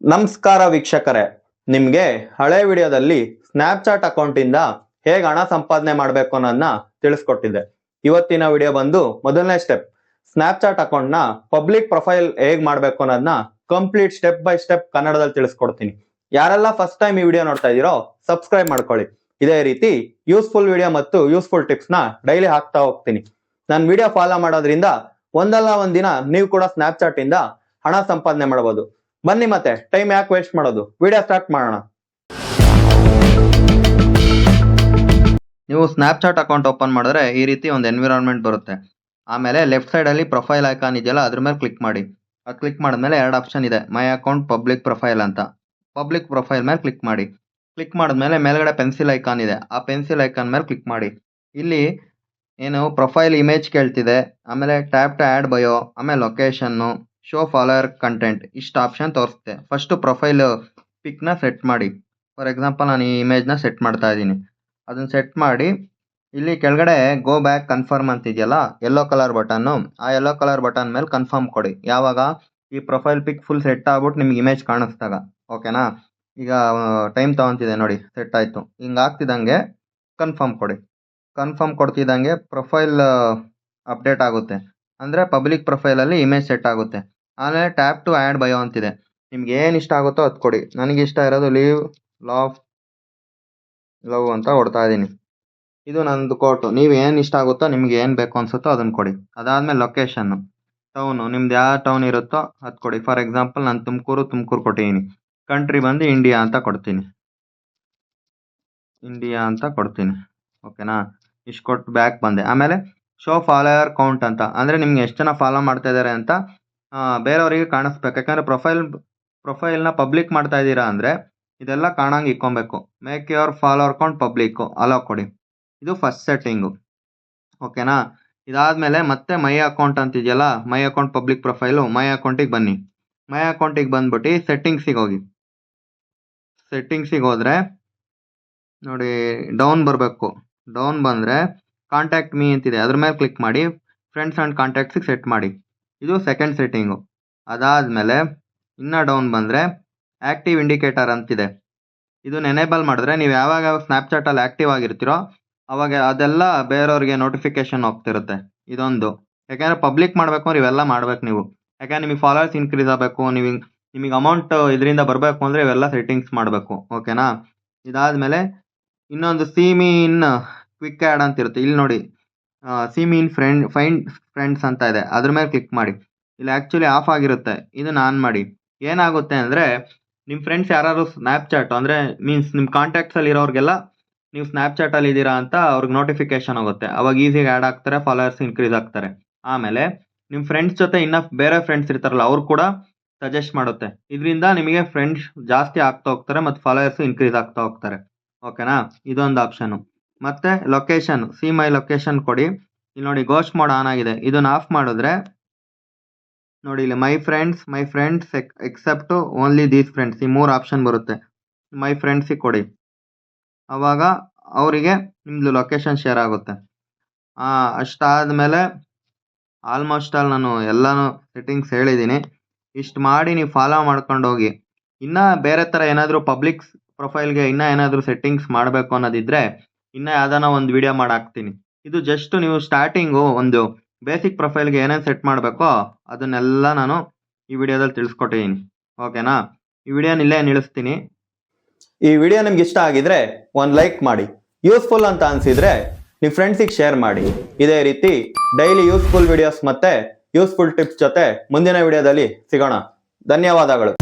ನಮಸ್ಕಾರ ವೀಕ್ಷಕರೇ. ನಿಮ್ಗೆ ಹಳೆ ವಿಡಿಯೋದಲ್ಲಿ ಸ್ನ್ಯಾಪ್ಚಾಟ್ ಅಕೌಂಟಿಂದ ಹೇಗೆ ಹಣ ಸಂಪಾದನೆ ಮಾಡಬೇಕು ಅನ್ನೋದನ್ನ ತಿಳಿಸ್ಕೊಟ್ಟಿದ್ದೆ. ಇವತ್ತಿನ ವಿಡಿಯೋ ಬಂದು ಮೊದಲನೇ ಸ್ಟೆಪ್ ಸ್ನ್ಯಾಪ್ಚಾಟ್ ಅಕೌಂಟ್ನ ಪಬ್ಲಿಕ್ ಪ್ರೊಫೈಲ್ ಹೇಗೆ ಮಾಡಬೇಕು ಅನ್ನೋದನ್ನ ಕಂಪ್ಲೀಟ್ ಸ್ಟೆಪ್ ಬೈ ಸ್ಟೆಪ್ ಕನ್ನಡದಲ್ಲಿ ತಿಳಿಸ್ಕೊಡ್ತೀನಿ. ಯಾರೆಲ್ಲ ಫಸ್ಟ್ ಟೈಮ್ ಈ ವಿಡಿಯೋ ನೋಡ್ತಾ ಇದ್ದೀರೋ ಸಬ್ಸ್ಕ್ರೈಬ್ ಮಾಡ್ಕೊಳ್ಳಿ. ಇದೇ ರೀತಿ ಯೂಸ್ಫುಲ್ ವಿಡಿಯೋ ಮತ್ತು ಯೂಸ್ಫುಲ್ ಟಿಪ್ಸ್ನ ಡೈಲಿ ಹಾಕ್ತಾ ಹೋಗ್ತೀನಿ. ನನ್ನ ವಿಡಿಯೋ ಫಾಲೋ ಮಾಡೋದ್ರಿಂದ ಒಂದಲ್ಲ ಒಂದಿನ ನೀವು ಕೂಡ ಸ್ನ್ಯಾಪ್ಚಾಟ್ ಇಂದ ಹಣ ಸಂಪಾದನೆ ಮಾಡಬಹುದು ಬನ್ನಿ ಮತ್ತೆ ಟೈಮ್ ಯಾಕೆ ವೇಸ್ಟ್ ಮಾಡೋದು? ವಿಡಿಯೋ ಸ್ಟಾರ್ಟ್ ಮಾಡೋಣ. ನೀವು ಸ್ನ್ಯಾಪ್ಚಾಟ್ ಅಕೌಂಟ್ ಓಪನ್ ಮಾಡಿದ್ರೆ ಈ ರೀತಿ ಒಂದು ಎನ್ವಿರಾನ್ಮೆಂಟ್ ಬರುತ್ತೆ. ಆಮೇಲೆ ಲೆಫ್ಟ್ ಸೈಡಲ್ಲಿ ಪ್ರೊಫೈಲ್ ಐಕಾನ್ ಇದೆಯಲ್ಲ, ಅದ್ರ ಮೇಲೆ ಕ್ಲಿಕ್ ಮಾಡಿ. ಅದು ಕ್ಲಿಕ್ ಮಾಡಿದ್ಮೇಲೆ ಎರಡು ಆಪ್ಷನ್ ಇದೆ ಮೈ ಅಕೌಂಟ್ ಪಬ್ಲಿಕ್ ಪ್ರೊಫೈಲ್ ಅಂತ. ಪಬ್ಲಿಕ್ ಪ್ರೊಫೈಲ್ ಮೇಲೆ ಕ್ಲಿಕ್ ಮಾಡಿ. ಕ್ಲಿಕ್ ಮಾಡಿದ್ಮೇಲೆ ಮೇಲ್ಗಡೆ ಪೆನ್ಸಿಲ್ ಐಕಾನ್ ಇದೆ, ಆ ಪೆನ್ಸಿಲ್ ಐಕಾನ್ ಮೇಲೆ ಕ್ಲಿಕ್ ಮಾಡಿ. ಇಲ್ಲಿ ಏನು ಪ್ರೊಫೈಲ್ ಇಮೇಜ್ ಕೇಳ್ತಿದೆ, ಆಮೇಲೆ ಟ್ಯಾಪ್ ಟು ಆ್ಯಡ್ ಬಯೋ ಆಮೇಲೆ ಲೊಕೇಶನ್ನು ಶೋ ಫಾಲೋಯರ್ ಕಂಟೆಂಟ್ ಇಷ್ಟು ಆಪ್ಷನ್ ತೋರಿಸುತ್ತೆ ಫಸ್ಟು ಪ್ರೊಫೈಲ್ ಪಿಕ್ನ ಸೆಟ್ ಮಾಡಿ. ಫಾರ್ ಎಕ್ಸಾಂಪಲ್ ನಾನು ಈ ಇಮೇಜ್ನ ಸೆಟ್ ಮಾಡ್ತಾ ಇದ್ದೀನಿ. ಅದನ್ನ ಸೆಟ್ ಮಾಡಿ, ಇಲ್ಲಿ ಕೆಳಗಡೆ ಗೋ ಬ್ಯಾಕ್ ಕನ್ಫರ್ಮ್ ಅಂತ ಇದೆಯಲ್ಲ ಯೆಲ್ಲೋ ಕಲರ್ ಬಟನ್ನು ಆ ಯೆಲ್ಲೋ ಕಲರ್ ಬಟನ್ ಮೇಲೆ ಕನ್ಫರ್ಮ್ ಕೊಡಿ. ಯಾವಾಗ? ಈ ಪ್ರೊಫೈಲ್ ಪಿಕ್ ಫುಲ್ ಸೆಟ್ ಆಗ್ಬಿಟ್ಟು ನಿಮ್ಗೆ ಇಮೇಜ್ ಕಾಣಿಸ್ದಾಗ. ಓಕೆನಾ ಈಗ ಟೈಮ್ ತಗೊಂತಿದೆ ನೋಡಿ ಸೆಟ್ ಆಯಿತು. ಹಿಂಗೆ ಆಗ್ತಿದ್ದಂಗೆ ಕನ್ಫರ್ಮ್ ಕೊಡಿ. ಕನ್ಫರ್ಮ್ ಕೊಡ್ತಿದ್ದಂಗೆ ಪ್ರೊಫೈಲ್ ಅಪ್ಡೇಟ್ ಆಗುತ್ತೆ. ಅಂದರೆ ಪಬ್ಲಿಕ್ ಪ್ರೊಫೈಲಲ್ಲಿ ಇಮೇಜ್ ಸೆಟ್ ಆಗುತ್ತೆ. ಆಮೇಲೆ ಟ್ಯಾಪ್ ಟು ಆ್ಯಡ್ ಬಯೋ ಅಂತಿದೆ. ನಿಮ್ಗೆ ಏನು ಇಷ್ಟ ಆಗುತ್ತೋ ಅದು ಕೊಡಿ. ನನಗೆ ಇಷ್ಟ ಇರೋದು ಲೀವ್, ಲಾಫ್, ಲವ್ ಅಂತ ಕೊಡ್ತಾ ಇದ್ದೀನಿ. ಇದು ನಂದು ಕೋಟು. ನೀವು ಏನು ಇಷ್ಟ ಆಗುತ್ತೋ ನಿಮ್ಗೆ ಏನು ಬೇಕು ಅನ್ಸುತ್ತೋ ಅದನ್ನು ಕೊಡಿ. ಅದಾದಮೇಲೆ ಲೊಕೇಶನ್ನು. ಟೌನು. ನಿಮ್ದು ಯಾವ ಟೌನ್ ಇರುತ್ತೋ ಅದು ಕೊಡಿ. ಫಾರ್ ಎಕ್ಸಾಂಪಲ್ ನಾನು ತುಮಕೂರು ತುಮಕೂರು ಕೊಟ್ಟಿದ್ದೀನಿ ಕಂಟ್ರಿ ಬಂದು ಇಂಡಿಯಾ ಅಂತ ಕೊಡ್ತೀನಿ. ಇಂಡಿಯಾ ಅಂತ ಕೊಡ್ತೀನಿ. ಓಕೆನಾ? ಇಷ್ಟು ಕೊಟ್ಟು ಬ್ಯಾಕ್ ಬಂದೆ. ಆಮೇಲೆ ಶೋ ಫಾಲೋಯರ್ ಕೌಂಟ್ ಅಂತ. ಅಂದರೆ ನಿಮ್ಗೆ ಎಷ್ಟು ಜನ ಫಾಲೋ ಮಾಡ್ತಾ ಇದ್ದಾರೆ ಅಂತ ಬೇರೆಯವರಿಗೆ ಕಾಣಿಸ್ಬೇಕು. ಯಾಕಂದರೆ ಪ್ರೊಫೈಲ್, ಪ್ರೊಫೈಲ್ನ ಪಬ್ಲಿಕ್ ಮಾಡ್ತಾ ಇದ್ದೀರಾ ಅಂದರೆ ಇದೆಲ್ಲ ಕಾಣಂಗೆ ಇಕ್ಕೊಬೇಕು. Make your follower count public allow ಕೊಡಿ. ಇದು ಫಸ್ಟ್ ಸೆಟ್ಟಿಂಗು ಓಕೆನಾ ಇದಾದಮೇಲೆ ಮತ್ತೆ my account ಅಂತಿದೆಯಲ್ಲ my account public profile my ಅಕೌಂಟಿಗೆ ಬನ್ನಿ. ಮೈ ಅಕೌಂಟಿಗೆ ಬಂದ್ಬಿಟ್ಟು ಸೆಟ್ಟಿಂಗ್ಸಿಗೆ ಹೋಗಿ. ಸೆಟ್ಟಿಂಗ್ಸಿಗೆ ಹೋದರೆ ನೋಡಿ ಡೌನ್ ಬರಬೇಕು. ಡೌನ್ ಬಂದರೆ ಕಾಂಟ್ಯಾಕ್ಟ್ ಮೀ ಅಂತಿದೆ. ಅದ್ರ ಮೇಲೆ ಕ್ಲಿಕ್ ಮಾಡಿ ಫ್ರೆಂಡ್ಸ್ ಆ್ಯಂಡ್ ಕಾಂಟ್ಯಾಕ್ಟ್ಸಿಗೆ ಸೆಟ್ ಮಾಡಿ. ಇದು ಸೆಕೆಂಡ್ ಸೆಟ್ಟಿಂಗು ಅದಾದಮೇಲೆ ಇನ್ನೂ ಡೌನ್ ಬಂದರೆ ಆ್ಯಕ್ಟಿವ್ ಇಂಡಿಕೇಟರ್ ಅಂತಿದೆ. ಇದನ್ನ ಎನೇಬಲ್ ಮಾಡಿದ್ರೆ ನೀವು ಯಾವಾಗ ಸ್ನ್ಯಾಪ್ಚಾಟಲ್ಲಿ ಆ್ಯಕ್ಟಿವ್ ಆಗಿರ್ತೀರೋ ಅವಾಗ ಅದೆಲ್ಲ ಬೇರೆಯವ್ರಿಗೆ ನೋಟಿಫಿಕೇಶನ್ ಹೋಗ್ತಿರುತ್ತೆ. ಇದೊಂದು. ಯಾಕೆಂದರೆ ಪಬ್ಲಿಕ್ ಮಾಡಬೇಕು ಅಂದ್ರೆ ಇವೆಲ್ಲ ಮಾಡ್ಬೇಕು ನೀವು. ಯಾಕೆಂದ್ರೆ ನಿಮಗೆ ಫಾಲೋವರ್ಸ್ ಇನ್ಕ್ರೀಸ್ ಆಗಬೇಕು, ನೀವು ನಿಮಗೆ ಅಮೌಂಟ್ ಇದರಿಂದ ಬರಬೇಕು ಅಂದರೆ ಇವೆಲ್ಲ ಸೆಟ್ಟಿಂಗ್ಸ್ ಮಾಡಬೇಕು. ಓಕೆನಾ ಇದಾದಮೇಲೆ ಇನ್ನೊಂದು ಸೀಮಿ ಇನ್ ಕ್ವಿಕ್ ಆ್ಯಡ್ ಅಂತಿರುತ್ತೆ. ಇಲ್ಲಿ ನೋಡಿ. See me in friend find friends ಅಂತ ಇದೆ. ಅದ್ರ ಮೇಲೆ ಕ್ಲಿಕ್ ಮಾಡಿ. ಇಲ್ಲಿ ಆ್ಯಕ್ಚುಲಿ ಆಫ್ ಆಗಿರುತ್ತೆ. ಇದನ್ನ ಆನ್ ಮಾಡಿ. ಏನಾಗುತ್ತೆ ಅಂದರೆ ನಿಮ್ಮ ಫ್ರೆಂಡ್ಸ್ ಯಾರು ಸ್ನ್ಯಾಪ್ಚಾಟ್ ಅಂದರೆ ಮೀನ್ಸ್ ನಿಮ್ಮ ಕಾಂಟ್ಯಾಕ್ಟ್ಸಲ್ಲಿ ಇರೋರಿಗೆಲ್ಲ ನೀವು ಸ್ನ್ಯಾಪ್ಚಾಟಲ್ಲಿ ಇದ್ದೀರಾ ಅಂತ ಅವ್ರಿಗೆ ನೋಟಿಫಿಕೇಶನ್ ಹೋಗುತ್ತೆ. ಅವಾಗ ಈಸಿಯಾಗಿ ಆ್ಯಡ್ ಆಗ್ತಾರೆ ಫಾಲೋವರ್ಸ್ ಇನ್ಕ್ರೀಸ್ ಆಗ್ತಾರೆ. ಆಮೇಲೆ ನಿಮ್ಮ ಫ್ರೆಂಡ್ಸ್ ಜೊತೆ ಇನ್ನೂ ಬೇರೆ ಫ್ರೆಂಡ್ಸ್ ಇರ್ತಾರಲ್ಲ, ಅವ್ರು ಕೂಡ ಸಜೆಸ್ಟ್ ಮಾಡುತ್ತೆ. ಇದರಿಂದ ನಿಮಗೆ ಫ್ರೆಂಡ್ಸ್ ಜಾಸ್ತಿ ಆಗ್ತಾ ಹೋಗ್ತಾರೆ ಮತ್ತು ಫಾಲೋವರ್ಸ್ ಇನ್ಕ್ರೀಸ್ ಆಗ್ತಾ ಹೋಗ್ತಾರೆ. ಓಕೆನಾ ಇದೊಂದು ಆಪ್ಷನು ಮತ್ತೆ ಲೊಕೇಶನ್ ಸಿ ಮೈ ಲೊಕೇಶನ್ ಕೊಡಿ. ಇಲ್ಲಿ ನೋಡಿ ಗೋಸ್ಟ್ ಮೋಡ್ ಆನ್ ಆಗಿದೆ. ಇದನ್ನ ಆಫ್ ಮಾಡಿದ್ರೆ, ನೋಡಿ ಇಲ್ಲಿ my friends my friends except only these friends ಈ ಮೂರು ಆಪ್ಷನ್ ಬರುತ್ತೆ. ಮೈ ಫ್ರೆಂಡ್ಸಿಗೆ ಕೊಡಿ. ಅವಾಗ ಅವರಿಗೆ ನಿಮ್ಮದು ಲೊಕೇಶನ್ ಶೇರ್ ಆಗುತ್ತೆ. ಅಷ್ಟಾದಮೇಲೆ ಆಲ್ಮೋಸ್ಟ್ ಆಲ್ ನಾನು ಎಲ್ಲನೂ ಸೆಟ್ಟಿಂಗ್ಸ್ ಹೇಳಿದ್ದೀನಿ ಇಷ್ಟು ಮಾಡಿ ನೀವು ಫಾಲೋ ಮಾಡ್ಕೊಂಡು ಹೋಗಿ. ಇನ್ನೂ ಬೇರೆ ಥರ ಏನಾದರೂ ಪಬ್ಲಿಕ್ ಪ್ರೊಫೈಲ್ಗೆ ಇನ್ನೂ ಏನಾದರೂ ಸೆಟ್ಟಿಂಗ್ಸ್ ಮಾಡಬೇಕು ಅನ್ನೋದಿದ್ರೆ ಇನ್ನೂ ಯಾವ್ದಾನ ಒಂದು ವಿಡಿಯೋ ಮಾಡಿ ಹಾಕ್ತೀನಿ ಇದು ಜಸ್ಟ್ ನೀವು ಸ್ಟಾರ್ಟಿಂಗು ಒಂದು ಬೇಸಿಕ್ ಪ್ರೊಫೈಲ್ಗೆ ಏನೇನು ಸೆಟ್ ಮಾಡಬೇಕೋ ಅದನ್ನೆಲ್ಲ ನಾನು ಈ ವಿಡಿಯೋದಲ್ಲಿ ತಿಳಿಸ್ಕೊಟ್ಟಿದ್ದೀನಿ ಓಕೆನಾ ಈ ವಿಡಿಯೋನ ಇಲ್ಲೇ ನಿಲ್ಲಿಸ್ತೀನಿ. ಈ ವಿಡಿಯೋ ನಿಮ್ಗೆ ಇಷ್ಟ ಆಗಿದ್ರೆ ಒಂದು ಲೈಕ್ ಮಾಡಿ. ಯೂಸ್ಫುಲ್ ಅಂತ ಅನ್ಸಿದ್ರೆ ನಿಮ್ಮ ಫ್ರೆಂಡ್ಸಿಗೆ ಶೇರ್ ಮಾಡಿ. ಇದೇ ರೀತಿ ಡೈಲಿ ಯೂಸ್ಫುಲ್ ವಿಡಿಯೋಸ್ ಮತ್ತೆ ಯೂಸ್ಫುಲ್ ಟಿಪ್ಸ್ ಜೊತೆ ಮುಂದಿನ ವಿಡಿಯೋದಲ್ಲಿ ಸಿಗೋಣ. ಧನ್ಯವಾದಗಳು.